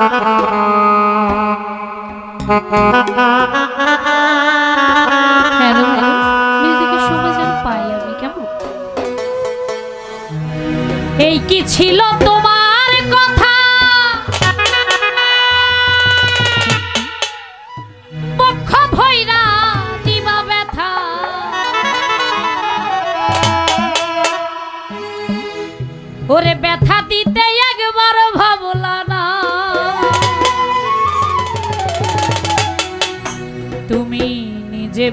এই কি ছিল তোমার কথা? পক্ষ ভৈরা দিবা ব্যথা। ওরে ব্যথা দিতেই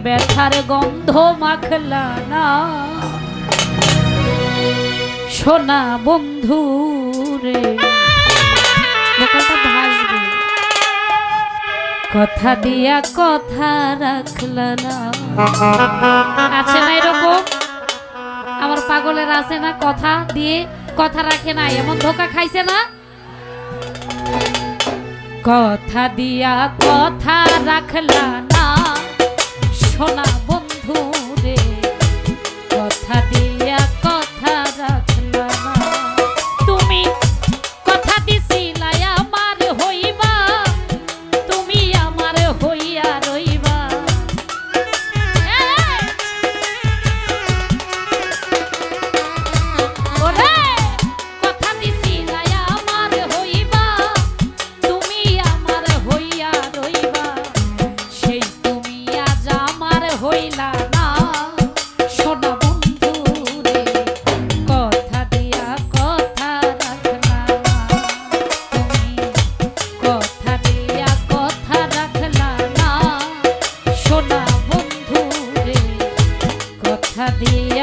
ব্যথার গন্ধ মাখলা না। সোনা বন্ধু রে কথা দিয়া কথা রাখলা না। আছে না এরকম? আমার পাগলের আছে না কথা দিয়ে কথা রাখে না, এমন ধোকা খাইছে না? কথা দিয়া কথা রাখলা না। সোনা বন্ধু রে কথা দিয়ে have the